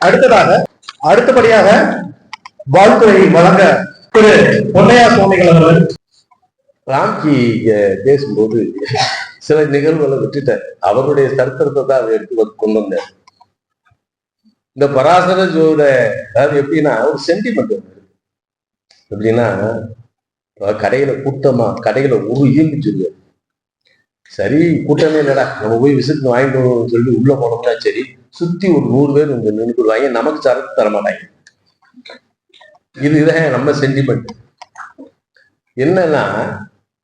அடுத்ததாக அடுத்தபடியாக வாழ்த்துறை வழங்க திரு பொன்னையா சுவாமிகள் அவர்கள். ராம்கி பேசும்போது சில நிகழ்வுகளை விட்டுட்டேன். அவருடைய சரித்திரத்தை தான் அதை எடுத்து வந்து கொண்டு வந்தேன் இந்த பராசர ஜோட அதாவது எப்படின்னா ஒரு சென்டிமெண்ட் ஒன்று எப்படின்னா கடையில கூட்டமா கடையில ஒரு ஈர்ந்து சொல்லுவேன் சரி கூட்டமே இல்லைடா. நம்ம போய் விசிட் வாங்கிட்டு வருவோம்னு சொல்லி உள்ள போனோம்னா சரி சுத்தி ஒரு நூறு பேர் இங்க நின்றுடுவாங்க நமக்கு சரக்கு தர மாட்டாங்க இதுதான் நம்ம சென்டிமெண்ட் என்னன்னா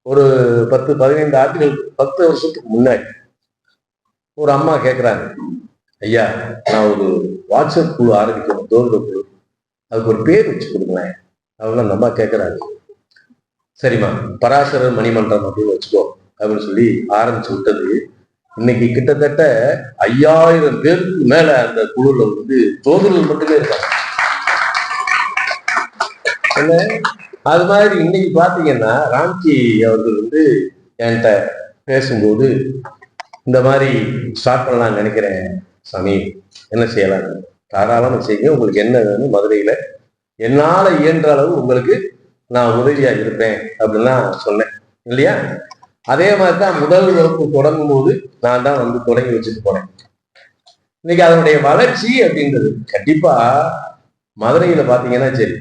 ஒரு பத்து பதினைந்து ஆண்டுகள் பத்து வருஷத்துக்கு முன்னாடி ஒரு அம்மா கேட்குறாங்க ஐயா நான் ஒரு வாட்ஸ்அப் குழு ஆரம்பிக்கணும் தோல்ற குழு. அதுக்கு ஒரு பேர் வச்சு கொடுங்களேன். அவங்க அந்த அம்மா கேட்குறாங்க சரிம்மா பராசரர் மணிமன்றம் அப்படின்னு வச்சுக்கோ. அப்படின்னு சொல்லி ஆரம்பிச்சு விட்டது. இன்னைக்கு கிட்டத்தட்ட ஐயாயிரம் பேருக்கு மேல அந்த குழுல வந்து தோதர்கள் மட்டுமே இருக்காங்க. என்ன? அது மாதிரி இன்னைக்கு பாத்தீங்கன்னா ராம்கி அவர்கள் வந்து என்கிட்ட பேசும்போது இந்த மாதிரி ஸ்டார்ட் பண்ணலாம்னு நினைக்கிறேன் சாமி என்ன செய்யலாம் தாராளமாக செய்யுங்க. உங்களுக்கு என்ன வேணும் மதுரையில? என்னால இயன்ற அளவு உங்களுக்கு நான் உதவியா இருப்பேன் அப்படின்னு சொன்னேன். இல்லையா? அதே மாதிரி தான் முதல் வகுப்பு தொடங்கும் போது நான் தான் வந்து தொடங்கி வச்சுட்டு போறேன் இன்னைக்கு அதனுடைய வளர்ச்சி அப்படின்றது கண்டிப்பா மதுரையில பாத்தீங்கன்னா சரி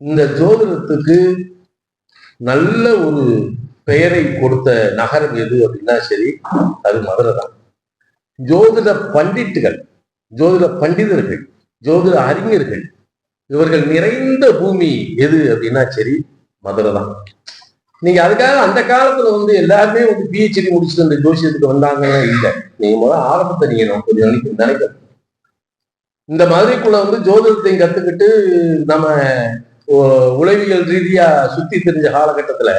இந்த ஜோதிடத்துக்கு நல்ல ஒரு பெயரை கொடுத்த நகரம் எது அப்படின்னா சரி அது மதுரை தான். ஜோதிட பண்டிட்டுகள் ஜோதிட பண்டிதர்கள் ஜோதிட அறிஞர்கள் இவர்கள் நிறைந்த பூமி எது அப்படின்னா சரி மதுரை தான். நீங்க அதுக்காக அந்த காலத்துல வந்து எல்லாருமே வந்து பிஹெச்டி முடிச்சுட்டு அந்த ஜோசியத்துக்கு வந்தாங்கன்னா இல்லை. நீங்க முதல்ல ஆரம்பத்தை நீங்க கொஞ்சம் நினைக்க நினைக்கணும். இந்த மாதிரிக்குள்ள வந்து ஜோதிடத்தையும் கத்துக்கிட்டு நம்ம உளவியல் ரீதியா சுத்தி தெரிஞ்ச காலகட்டத்துல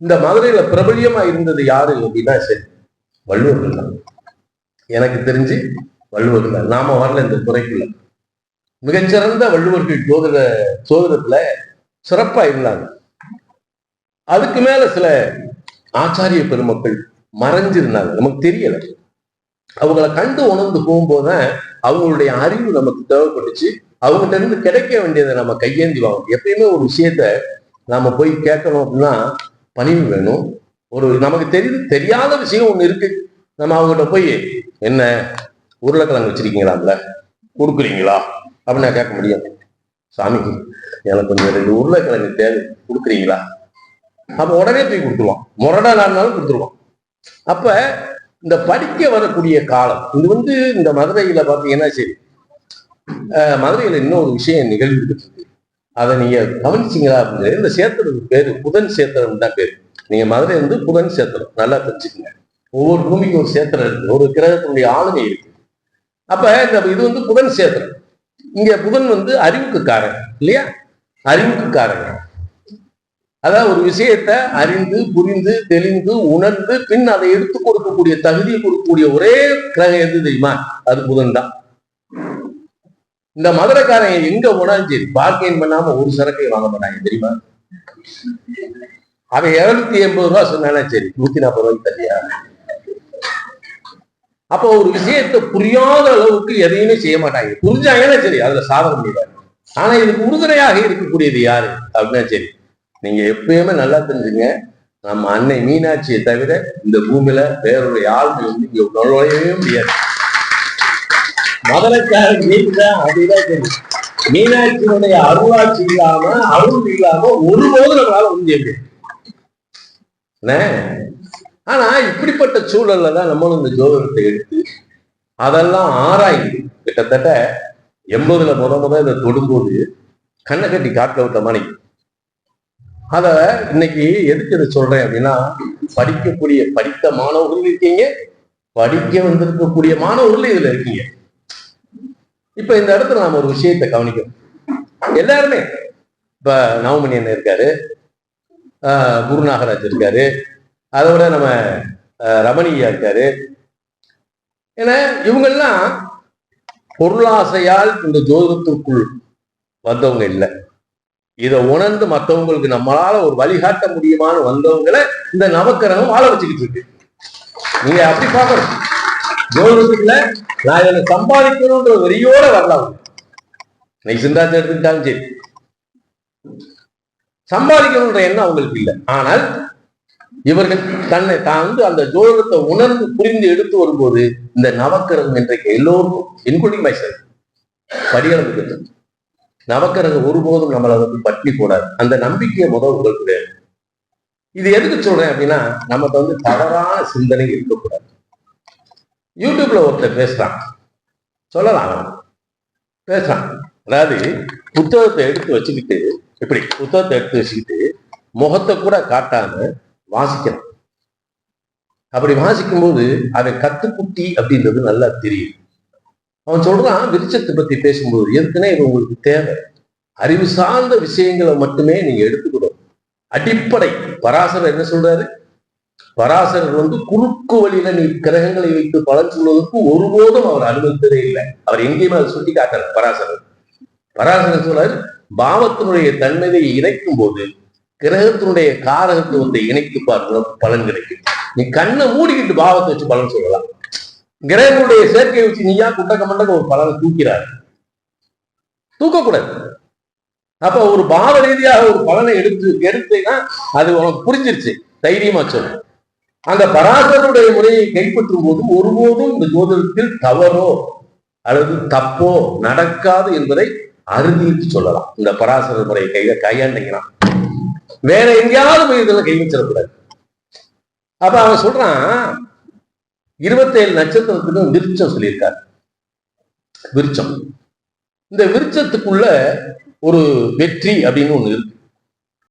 இந்த மதுரையில பிரபலியமா இருந்தது யாரு அப்படின்னா சரி வள்ளுவர்கள் தான். எனக்கு தெரிஞ்சு வள்ளுவர்கள் தான். நாம வரல இந்த துறைக்குள்ள. மிகச்சிறந்த வள்ளுவர்கள் ஜோதிட ஜோதிடத்துல சிறப்பா இருந்தாங்க. அதுக்கு மேல சில ஆச்சாரிய பெருமக்கள் மறைஞ்சிருந்தாங்க. நமக்கு தெரியல. அவங்கள கண்டு உணர்ந்து போகும்போதுதான் அவங்களுடைய அறிவு நமக்கு தேவைப்பட்டுச்சு. அவங்ககிட்ட இருந்து கிடைக்க வேண்டியதை நம்ம கையேந்தி வாங்கணும். எப்பயுமே ஒரு விஷயத்த நாம போய் கேட்கணும் அப்படின்னா பணிவு வேணும். ஒரு நமக்கு தெரியுது தெரியாத விஷயம் ஒண்ணு இருக்கு. நம்ம அவங்ககிட்ட போய் என்ன? உருளைக்கிழங்கு வச்சிருக்கீங்களாம்ல கொடுக்குறீங்களா? அப்படின்னு நான் கேட்க முடியும் சாமி எனக்கு கொஞ்சம் ரெண்டு உருளைக்கிழங்கு தேவை. கொடுக்குறீங்களா? அப்ப உடனே போய் கொடுத்துருவான். முரடா நாள்னாலும் கொடுத்துருவான். அப்ப இந்த படிக்க வரக்கூடிய காலம் இது வந்து இந்த மதுரையில பாத்தீங்கன்னா சரி அஹ் மதுரையில இன்னொரு விஷயம் நிகழ்ந்துட்டு இருக்கு. அதை நீங்க கவனிச்சீங்களா அப்படின்னு இந்த சேத்திரத்துக்கு பேரு புதன் சேத்திரம் தான் பேரு. நீங்க மதுரை வந்து புதன் சேத்திரம் நல்லா தெரிஞ்சுக்கங்க. ஒவ்வொரு பூமிக்கும் ஒரு சேத்திரம் இருக்கு ஒரு கிரகத்தினுடைய ஆளுமை இருக்கு. அப்ப இந்த இது வந்து புதன் சேத்திரம். இங்க புதன் வந்து அறிவுக்கு காரன் இல்லையா? அறிவுக்கு காரன் அதாவது ஒரு விஷயத்தை அறிந்து புரிந்து தெளிந்து உணர்ந்து பின் அதை எடுத்து கொடுக்கக்கூடிய தகுதியை கொடுக்கக்கூடிய ஒரே கிரகம் எது தெரியுமா? அது புதன் தான் இந்த மதுரைக்காரன் எங்க போனாலும் சரி பார்க்கிங் பண்ணாம ஒரு சரக்கை வாங்க மாட்டாங்க தெரியுமா? அவன் இருநூத்தி எண்பது ரூபா சொன்னாலும் சரி நூத்தி நாற்பது ரூபாய்க்கு தனியா அப்போ ஒரு விஷயத்தை புரியாத அளவுக்கு எதையுமே செய்ய மாட்டாங்க. புரிஞ்சாங்கன்னா சரி அதுல சாதனை முடியாது ஆனா இதுக்கு உறுதுணையாக இருக்கக்கூடியது யாரு? அப்படின்னா சரி நீங்க எப்பயுமே நல்லா தெரிஞ்சுங்க. நம்ம அன்னை மீனாட்சியை தவிர இந்த பூமியில வேறொரு யாருமே வந்து இங்க நுழையவே முடியாது. மதுரைக்காரன் நீதான் அதுதான் தெரியும் மீனாட்சியினுடைய அருளாட்சி இல்லாம அருள் இல்லாம ஒருபோதும் நம்மளால முடியாது. என்ன? ஆனா இப்படிப்பட்ட சூழல்ல தான் நம்மளும் இந்த ஜோதிடத்தை எடுத்து அதெல்லாம் ஆராய்ந்து கிட்டத்தட்ட எண்பதுல முத முத இதை தொடும்போது கண்ணை கட்டி காட்டுல விட்ட மாதிரி அத இன்னைக்கு எதுக்கு இதை சொல்றேன் அப்படின்னா படிக்கக்கூடிய படித்த மாணவர்கள் இருக்கீங்க. படிக்க வந்திருக்கக்கூடிய மாணவர்கள் இதுல இருக்கீங்க. இப்ப இந்த இடத்துல நாம ஒரு விஷயத்தை கவனிக்கணும். எல்லாருமே இப்ப நவமணி அண்ணன் இருக்காரு. ஆஹ் இருக்காரு. அதை விட நம்ம ரமணியா இருக்காரு. ஏன்னா இவங்கெல்லாம் பொருளாசையால் இந்த ஜோதத்துக்குள் வந்தவங்க இல்லை. இதை உணர்ந்து மற்றவங்களுக்கு நம்மளால ஒரு வழிகாட்ட முடியுமான்னு வந்தவங்களை இந்த நவக்கிரகம் வாழ வச்சுக்கிட்டு இருக்கு. நீங்க அப்படி பார்க்கணும். ஜோதிடத்துல நான் இதை சம்பாதிக்கணும்ன்ற வெறியோட வரலாம் நீ சிந்தாத்தை எடுத்துக்கிட்டாலும் சரி. சம்பாதிக்கணும்ன்ற எண்ணம் அவங்களுக்கு இல்லை. ஆனால் இவர்கள் தன்னை தான் வந்து அந்த ஜோதிடத்தை உணர்ந்து புரிந்து எடுத்து வரும்போது இந்த நவக்கிரகம் இன்றைக்கு எல்லோருக்கும் இன்க்ளூடிங் மைசல் படியளவுக்கு நவக்கிரகம் ஒருபோதும் நம்மளை வந்து பட்டி போடாது. அந்த நம்பிக்கையை முதல் உங்களுக்கு வேணும். இது எதுக்கு சொல்றேன் அப்படின்னா நமக்கு வந்து தவறான சிந்தனை இருக்கக்கூடாது. யூடியூப்ல ஒருத்தர் பேசுறான். சொல்லலாம். பேசுறான். அதாவது புத்தகத்தை எடுத்து வச்சுக்கிட்டு இப்படி புத்தகத்தை எடுத்து வச்சுக்கிட்டு முகத்தை கூட காட்டாம வாசிக்கிறான் அப்படி வாசிக்கும்போது அதை கத்துக்குட்டி அப்படின்றது நல்லா தெரியும். அவன் சொல்றான் விருட்சத்தை பத்தி பேசும்போது எதுக்குன்னா இது உங்களுக்கு தேவை. அறிவு சார்ந்த விஷயங்களை மட்டுமே நீங்க எடுத்துக்கணும். அடிப்படை. பராசரர் என்ன சொல்றாரு? பராசரர் வந்து குறுக்கு வழியில நீ கிரகங்களை வைத்து பலன் சொல்வதற்கு ஒருபோதும் அவர் அனுமதித்ததே இல்லை. அவர் எங்கேயுமே அதை சுட்டி காட்டார் பராசரர். பராசரர் சொல்றாரு பாவத்தினுடைய தன்மையை இணைக்கும் போது கிரகத்தினுடைய காரகத்துவத்தை இணைத்து பார்க்கிற பலன் கிடைக்கும். நீ கண்ணை மூடிக்கிட்டு பாவத்தை வச்சு பலன் சொல்லலாம். கிரகங்களுடைய சேர்க்கையை வச்சு நீயா குண்டக்க மண்டக்க ஒரு பலனை தூக்கிறார். தூக்கக்கூடாது. அப்ப ஒரு பாவ ரீதியாக ஒரு பலனை எடுத்து எடுத்தீங்கன்னா அது உனக்கு புரிஞ்சிருச்சு. தைரியமா சொல்லு. அந்த பராசரனுடைய முறையை கைப்பற்றும் போது ஒருபோதும் இந்த ஜோதிடத்தில் தவறோ அல்லது தப்போ நடக்காது என்பதை அறுதிட்டு சொல்லலாம். இந்த பராசர முறையை கை கையாண்டீங்கன்னா. வேற எங்கேயாவது போய் இதுல கை வச்சிடக்கூடாது அப்ப அவன் சொல்றான் இருபத்தேழு நட்சத்திரத்துக்கு விருச்சம் சொல்லியிருக்காரு. விருச்சம். இந்த விருச்சத்துக்குள்ள ஒரு வெற்றி அப்படின்னு ஒண்ணு இருக்கு.